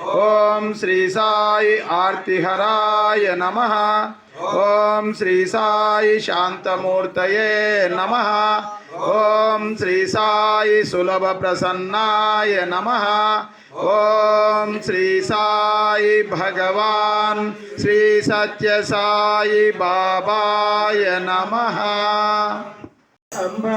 ओम श्री साई आरतीहराय नम। ओम श्री साई शांतमूर्त नम। ओम श्री साई सुलभ प्रसन्नाय नम। ओम श्री साई भगवान श्री सत्य साई बाबाय नम। अम्मा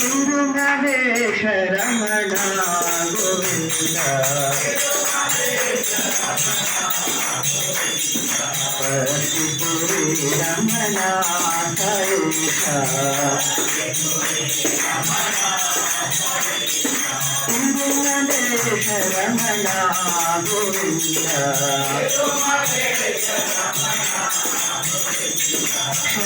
తిరుమలేశ రమణ గోవింద రమణ హరిష తిరుమలేశ రమణ గోవింద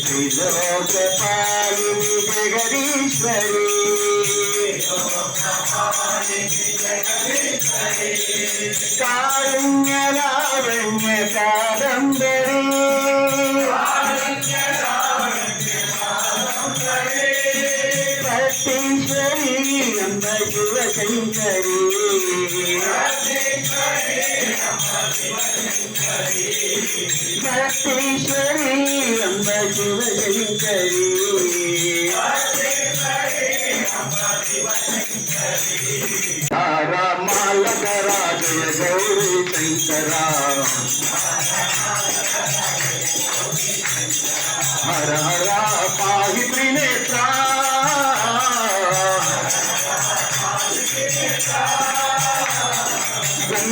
త్రిలోకపాలిని జగదీశ్వరి కారుణ్య లావణ్య కాదంబరి పట్టీశ్వరి అంబ శివశంకరి పట్టీశ్వరి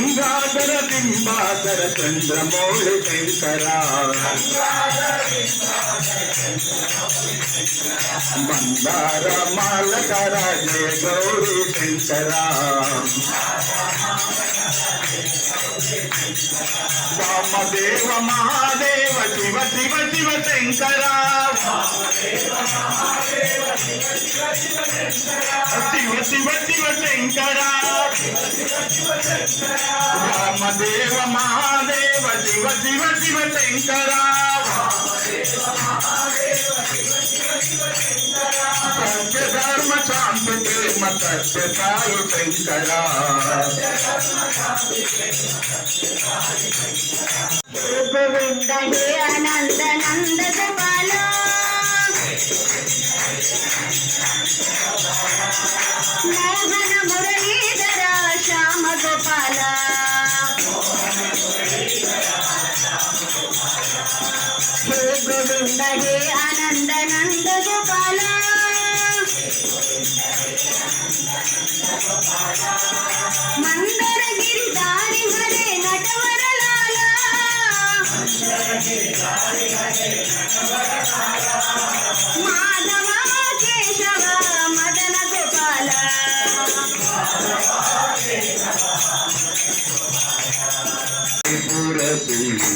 గంగాధర బింబాధర చంద్రమౌళి శంకరా. మందార మాలకర జయ గౌరీ శంకరా. వామదేవ మహాదేవ శివ శివ శివ శంకరా. శివ శివ శివ శంకరా. వామదేవ మహాదేవ శివ శివ శివ శంకర. సత్యధర్మ శాంతి ప్రేమ సత్యసాయి శంకర. మోహన మురళీధర శ్యామ గోపాల.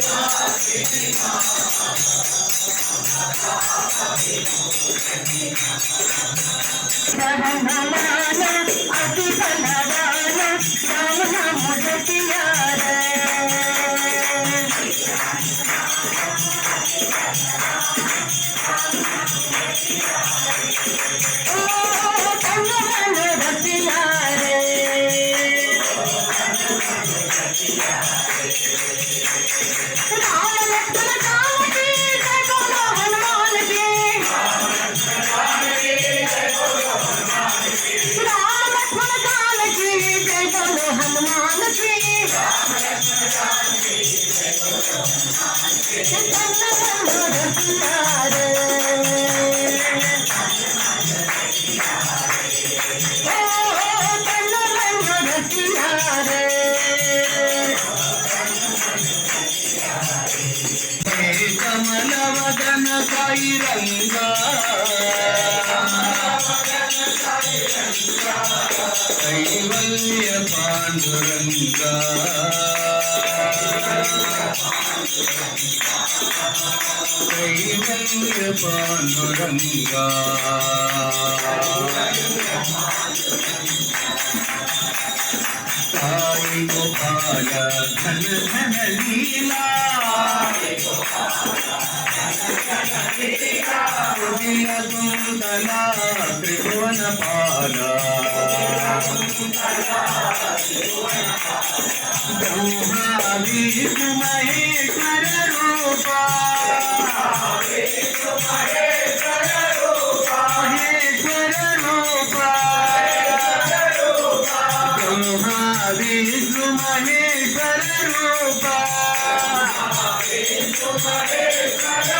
జగదేవి మా అమ్మ జగదోదారిణి యారే काल लक्षण काल సాయి రంగా కైవల్య పాండురంగా కైవల్య పాండురంగా సాయి గోపాల ఘన ఘన లీలా కుందలా త్రిభువన పాల బ్రహ్మా విష్ణు మహేశ్వర రూప. మహేశ్వర రూప బ్రహ్మ విష్ణు మహేశ్వర రూపా మాయ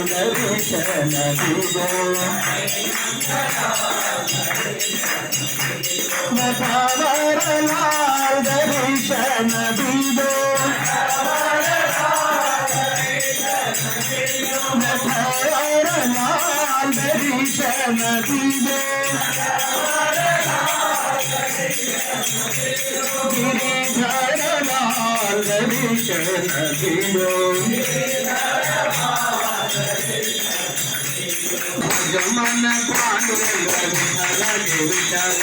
నందలాల్ దర్శన దర్శన నందలాల్ దర్శన నటవరలాల్ దర్శన దిదో నటవరలాల్ దర్శన దిదో గిరిధరలాల్ దర్శన దిదో గమన పాండురంగ విఠల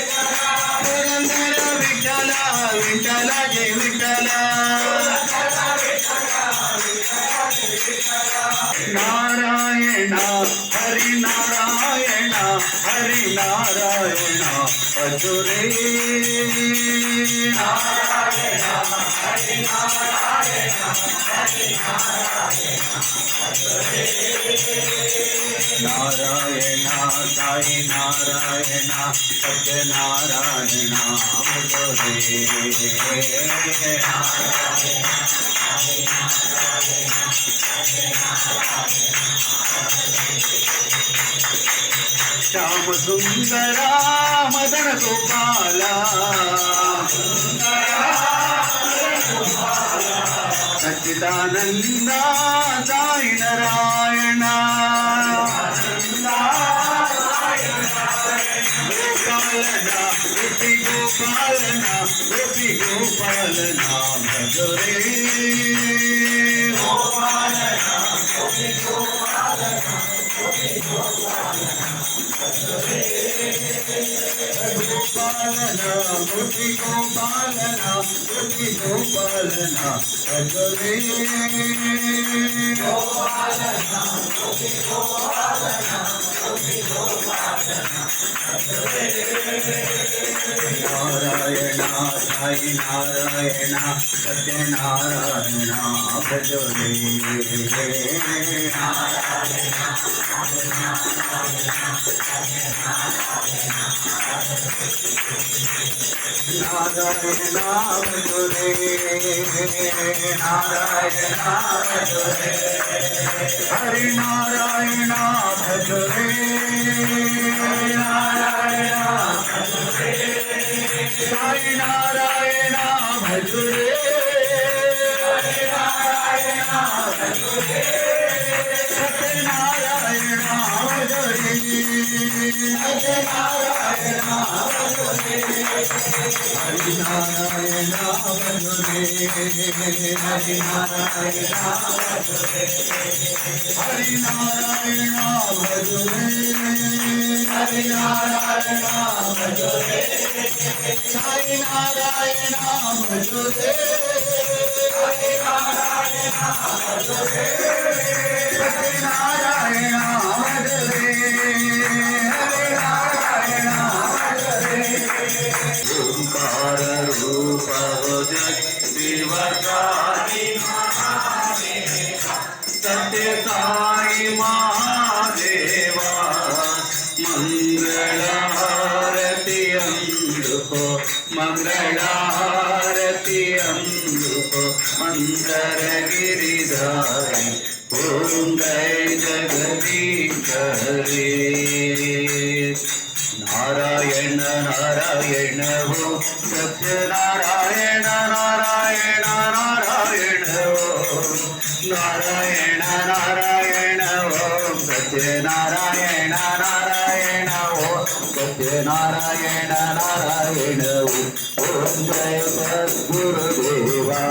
नारायण हरि नारायण हरि नारायण अजुरे। नारायण हरि नारायण हरि नारायणा साई नारायणा శ్యామ సుందర మదన గోపాల సచ్చిదానంద సాయి నారాయణ गोपालना गोपी गोपालना गोपी गोपालना भजरे गोपालना गोपी गोपालना गोपी गोपालना गोपी भजरे गोपालना गोपी गोपालना Thank you. हरि नारायण सत्यनारायण भज रे नारायण भज रे नारायण भज रे हरि नारायण भज रे Narayan hari narayana bhajre hari narayana bhajre ಮಂಗಳಾರತಿ ಅಂದು ಮಂದರಗಿರಿಧಾರಿ ಓಂ ಜಯ ಜಗದೀಕರೇ ನಾರಾಯಣ ನಾರಾಯಣವೋ ಸತ್ಯ ನಾರಾಯಣ ನಾರಾಯಣ ನಾರಾಯಣವೋ ನಾರಾಯಣ ನಾರಾಯಣವೋ ಸತ್ಯ ನಾರಾಯಣ ನಾರಾಯಣವೋ ಸತ್ಯ ನಾರಾಯಣ ನಾರಾಯಣ गुरुदेवा